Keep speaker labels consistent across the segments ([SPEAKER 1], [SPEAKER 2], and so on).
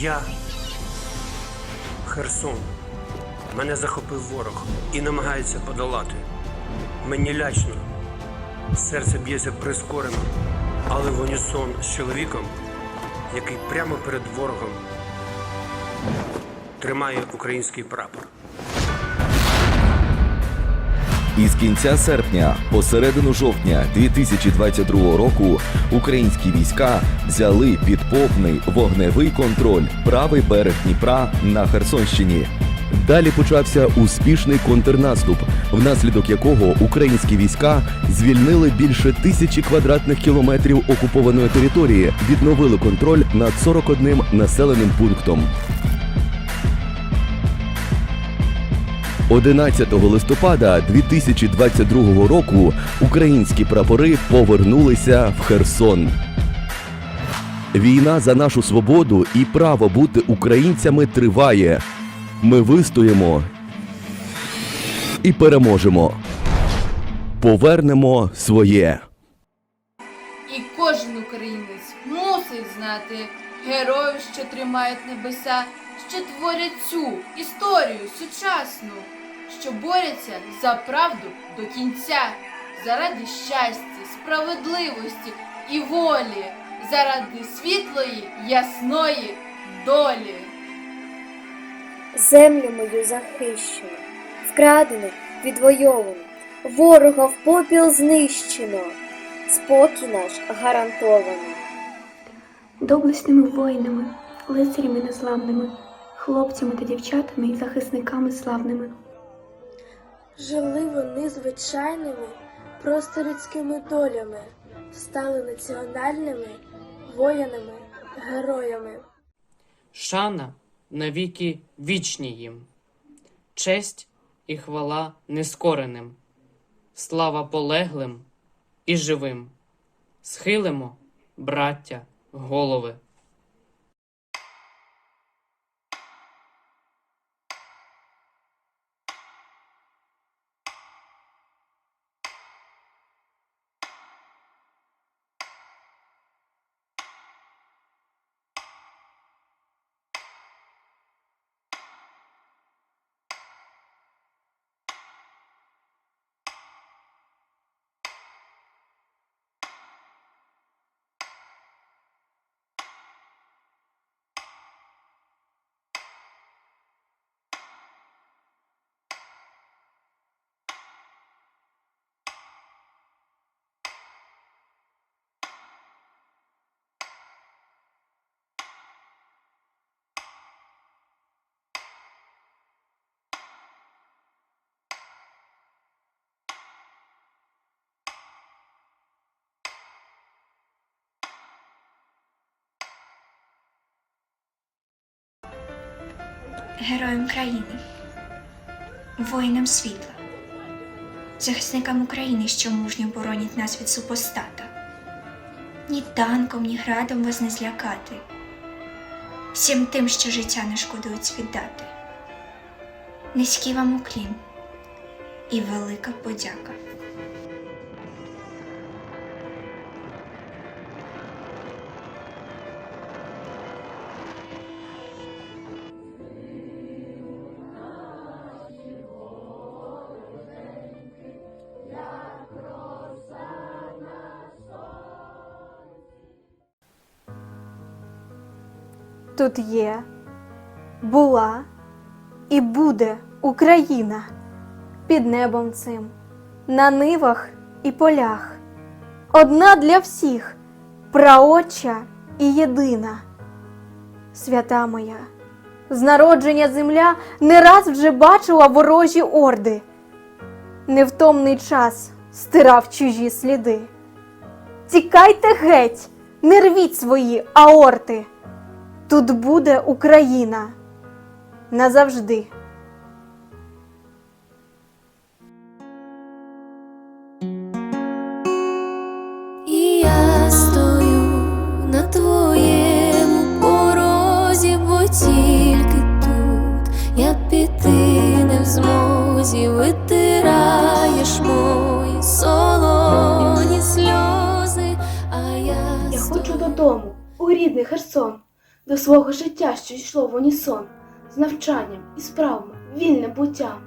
[SPEAKER 1] Я Херсон. Мене захопив ворог і намагається подолати. Мені лячно. Серце б'ється прискорено, але в унісон з чоловіком, який прямо перед ворогом тримає український прапор.
[SPEAKER 2] Із кінця серпня по середину жовтня 2022 року українські війська взяли під повний вогневий контроль правий берег Дніпра на Херсонщині. Далі почався успішний контрнаступ, внаслідок якого українські війська звільнили більше тисячі квадратних кілометрів окупованої території, відновили контроль над 41 населеним пунктом. 11 листопада 2022 року українські прапори повернулися в Херсон. Війна за нашу свободу і право бути українцями триває. Ми вистоїмо і переможемо. Повернемо своє.
[SPEAKER 3] І кожен українець мусить знати героїв, що тримають небеса, що творять цю історію сучасну, що борються за правду до кінця, заради щастя, справедливості і волі, заради світлої, ясної долі.
[SPEAKER 4] Землю мою захищено, вкрадено, відвойовано, ворога в попіл знищено, спокій наш гарантовано.
[SPEAKER 5] доблесними воїнами, лицарями незламними, хлопцями та дівчатами і захисниками славними.
[SPEAKER 6] Жили вони звичайними, просто долями, стали національними воїнами, героями.
[SPEAKER 7] Шана навіки вічні їм, честь і хвала нескореним, слава полеглим і живим. Схилимо, браття, голови.
[SPEAKER 8] Героям країни, воїнам світла, захисникам України, що мужньо боронять нас від супостата. Ні танком, ні градом вас не злякати, всім тим, що життя не шкодують віддати. Низький вам уклін і велика подяка.
[SPEAKER 9] Тут є, була і буде Україна під небом цим, на нивах і полях. Одна для всіх, праотча і єдина. Свята моя, з народження земля не раз вже бачила ворожі орди, невтомний час стирав чужі сліди. Тікайте геть, не рвіть свої аорти. Тут буде Україна. Назавжди.
[SPEAKER 6] І я стою на твоєму порозі, бо тільки тут я піти не в змозі, витираєш мої солоні сльози, а я,
[SPEAKER 9] Я хочу додому, у рідний Херсон, до свого життя, що йшло в унісон, з навчанням і справами, вільним буттям.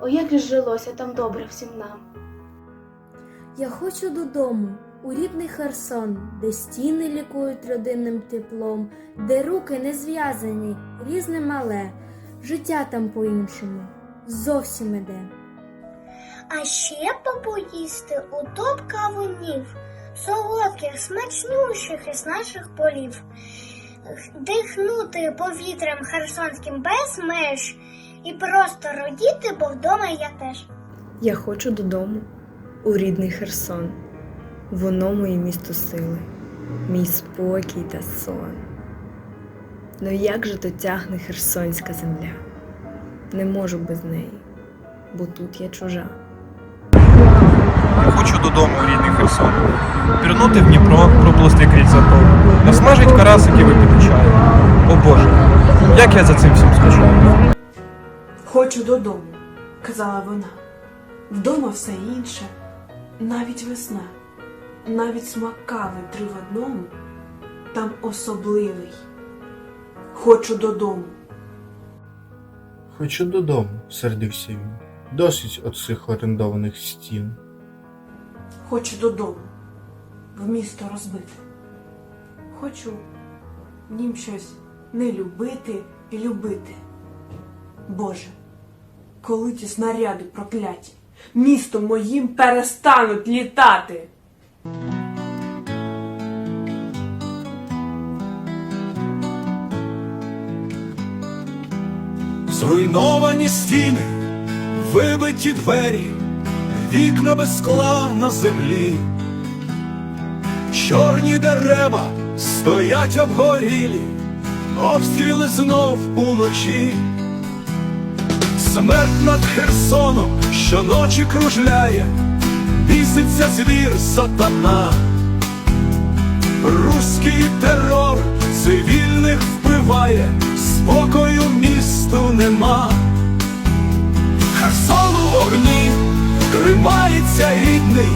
[SPEAKER 9] О, як же жилося там добре всім нам.
[SPEAKER 10] Я хочу додому, у рідний Херсон, де стіни лікують родинним теплом, де руки не зв'язані, різне мале, життя там по-іншому, зовсім іде.
[SPEAKER 11] А ще попоїсти у топ кавунів, солодких, смачнющих із наших полів, дихнути повітрям херсонським без меж і просто родіти, бо вдома я теж.
[SPEAKER 12] Я хочу додому, у рідний Херсон. Воно моє місто сили, мій спокій та сон. Ну як же то тягне херсонська земля? Не можу без неї, бо тут я чужа.
[SPEAKER 13] Хочу додому у рідний Херсон. Пірнути в Дніпро, проплисти крізь заток. Насмажить карасики випити чаю. О Боже, як я за цим всім скучаю.
[SPEAKER 14] Хочу додому, казала вона. Вдома все інше, навіть весна, навіть смак кави три в одному, там особливий. Хочу додому.
[SPEAKER 15] Хочу додому, сердився він. Досить от цих орендованих стін.
[SPEAKER 14] Хочу додому, в місто розбите. Хочу в нім щось не любити і любити. Боже, коли ті снаряди прокляті, містом моїм перестануть літати.
[SPEAKER 16] Зруйновані стіни, вибиті двері, вікна без скла на землі, чорні дерева стоять обгорілі, обстріли знов уночі, смерть над Херсоном щоночі кружляє, біситься звір сатана, руський терор цивільних вбиває, спокою місту нема. Херсон у вогні тримається рідний,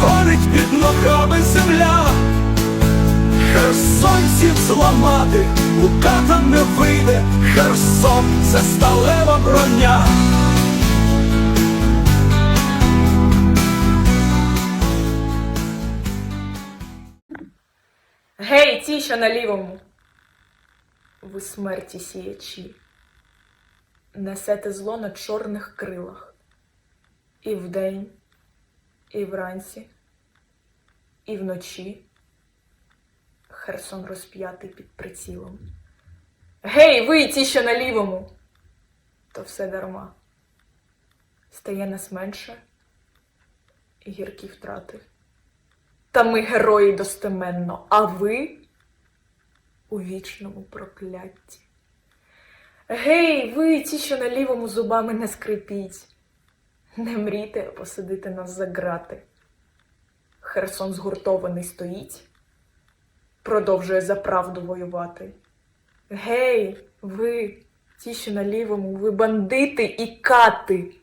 [SPEAKER 16] горить під ногами земля. Херсонців зламати луката не вийде, Херсон це сталева броня.
[SPEAKER 12] Гей, ті, що на лівому! Ви смерті сіячі, несете зло на чорних крилах. І вдень, і вранці, і вночі. Херсон розп'ятий під прицілом. Гей, ви ті, що на лівому! То все дарма. Стає нас менше, і гіркі втрати. Та ми герої достеменно, а ви у вічному прокляття. Гей, ви, ті, що на лівому зубами не скрипіть, не мрійте посадити нас за грати. Херсон згуртований стоїть, продовжує за правду воювати. Гей, ви, ті, що на лівому, ви бандити і кати.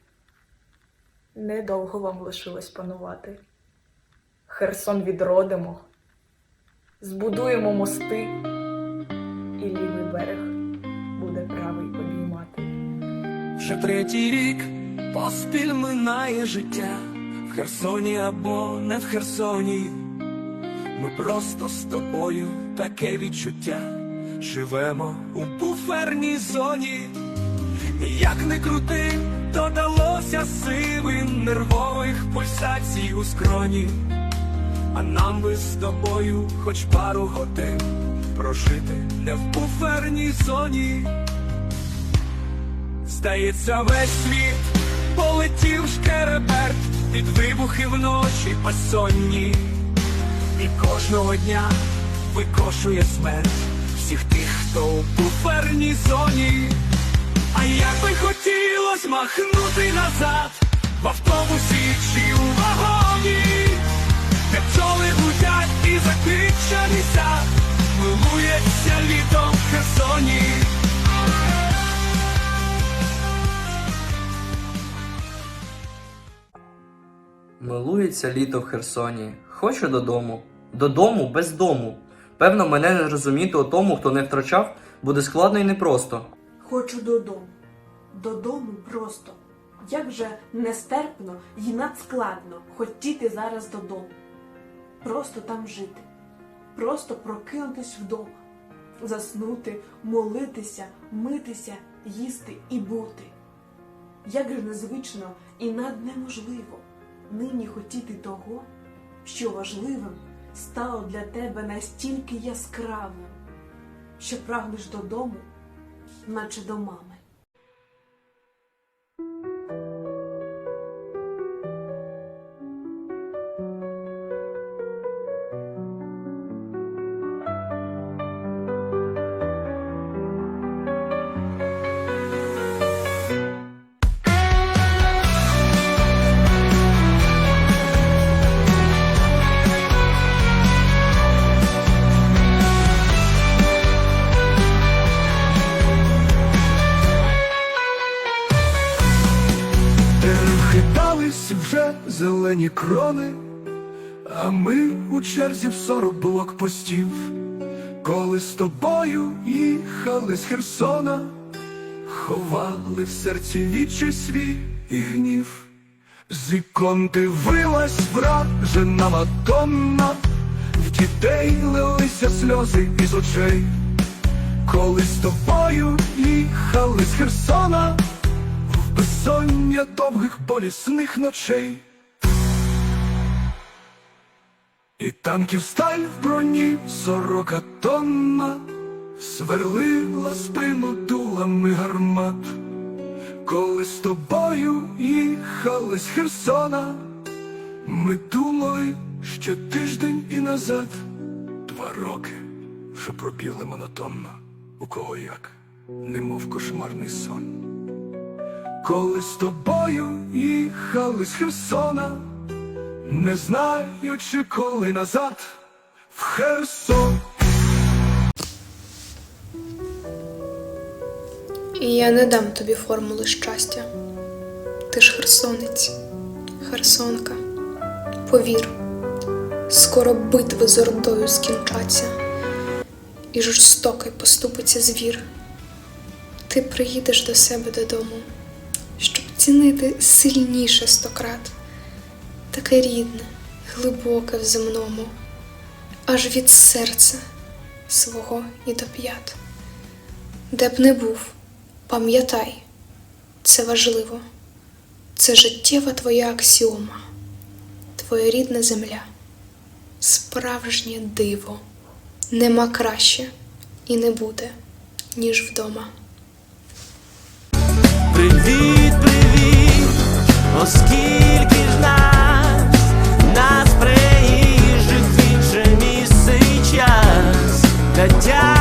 [SPEAKER 12] Недовго вам лишилось панувати. Херсон відродимо, збудуємо мости, і лівий берег буде правий обіймати.
[SPEAKER 16] Вже третій рік поспіль минає життя в Херсоні або не в Херсоні. Ми просто з тобою таке відчуття. Живемо у буферній зоні. Як не крути, додалося сивин нервових пульсацій у скроні. А нам би з тобою хоч пару годин прожити не в буферній зоні. Здається, весь світ полетів шкереберт під вибухи вночі пасонні, І кожного дня викошує смерть всіх тих, хто у буферній зоні. А як би хотілось махнути назад в автобусі Милується
[SPEAKER 17] літо в Херсоні. Хочу додому, додому без дому. Певно, мене не розуміти у тому, хто не втрачав, буде складно і непросто.
[SPEAKER 14] Хочу додому. Додому просто. Як же нестерпно і надскладно хотіти зараз додому. Просто там жити. Просто прокинутись вдома. Заснути, молитися, митися, їсти і бути. Як же незвично і наднеможливо нині хотіти того, що важливим стало для тебе настільки яскравим, що прагнеш додому, наче до мами.
[SPEAKER 16] Зелені крони, а ми у черзі в сорок блокпостів, коли з тобою їхали з Херсона, ховали в серці вічі свій і гнів, з ікон дивилась вражена Мадонна, в дітей лилися сльози із очей, коли з тобою їхали з Херсона безсоння довгих болісних ночей. І танків сталь в броні сорока тонна сверлила спину дулами гармат, коли з тобою їхали з Херсона, ми думали ще тиждень і назад, два роки вже пробігли монотонно, у кого як, немов кошмарний сон. Коли з тобою їхали з Херсона, не знаючи коли назад в Херсон.
[SPEAKER 5] І я не дам тобі формули щастя. Ти ж херсонець, херсонка. Повір, скоро битви з ордою скінчаться, і жорстокий поступиться звір. Ти приїдеш до себе додому, щоб цінити сильніше стократ, таке рідне, глибоке в земному, аж від серця свого і до п'ят. Де б не був, пам'ятай, це важливо, це життєва твоя аксіома, твоя рідна земля, справжнє диво, нема краще і не буде, ніж вдома.
[SPEAKER 18] Привіт, привіт, оскільки ж нас, та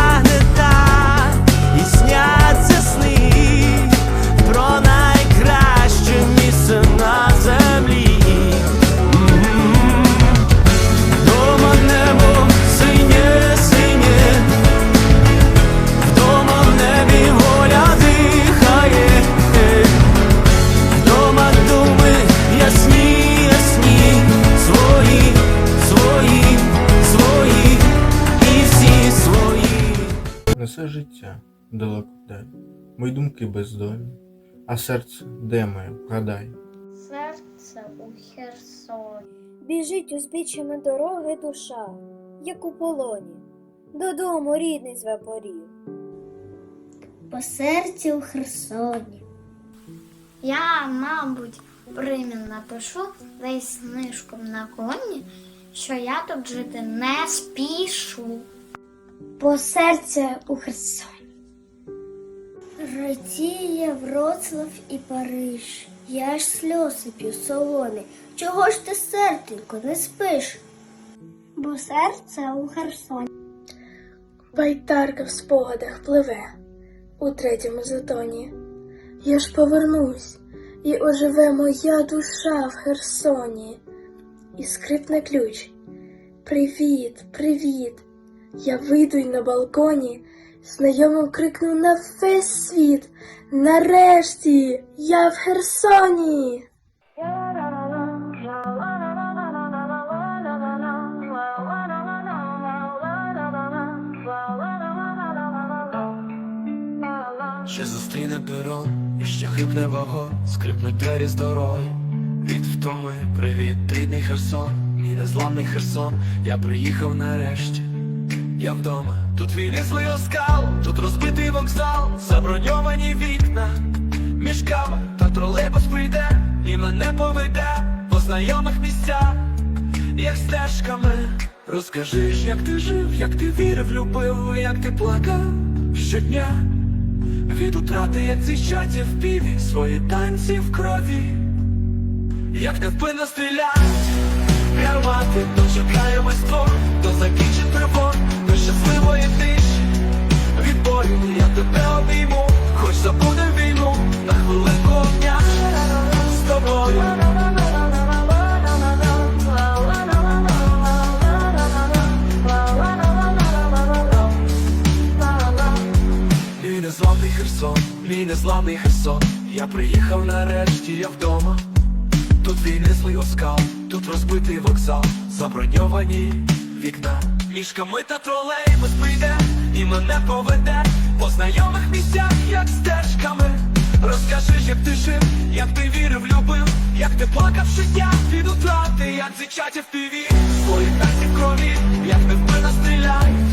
[SPEAKER 15] думки бездомні, а серце де моє, гадай.
[SPEAKER 11] Серце у Херсоні. Біжить узбіччями дороги душа, як у полоні, додому рідний зве порів. По серці у Херсоні. Я, мабуть, примін напишу десь нишком на коні, що я тут жити не спішу. По серця у Херсоні. Росія, Вроцлав і Париж. Я ж сльози п'ю солони. Чого ж ти, серденько, не спиш? Бо серце у Херсоні.
[SPEAKER 19] Байтарка в спогадах пливе у третьому затоні. Я ж повернусь, і оживе моя душа в Херсоні. І скрипне ключ. Привіт, привіт. Я вийду й на балконі, Знайомо крикнув на весь світ. Нарешті я в Херсоні.
[SPEAKER 20] Ще зустріне перо, і ще хибне ваго, скрипне двері з дороги. Від втоми, привіт, рідний Херсон, мій незламний Херсон, я приїхав нарешті, я вдома. Тут вилізли оскал, тут розбитий вокзал, заброньовані вікна, між кава та тролейбус прийде, і мене поведе по знайомих місцях, як стежками. Розкажи ж, як ти жив, як ти вірив, любив, як ти плакав щодня. Від утрати, як зіщаться в піві, свої танці в крові, як невпинно стріляють, гармати, дочекаємось твор, до закінчить тривог, до щасливої тиші, від бою, я тебе обійму, хоч забудем війну, на хвилинку обняв з тобою. Мій незламний Херсон, мій незламний Херсон, я приїхав нарешті, я вдома. Тут війни злий оскал, тут розбитий вокзал, заброньовані вікна. Мішками та тролейбус прийде і мене поведе по знайомих місцях, як стежками. Розкажи, як ти жив, як ти вірив, любив, як ти плакав щодня від утрати, як зичать в піві, своїх танці в крові, як ти в мене Гармат,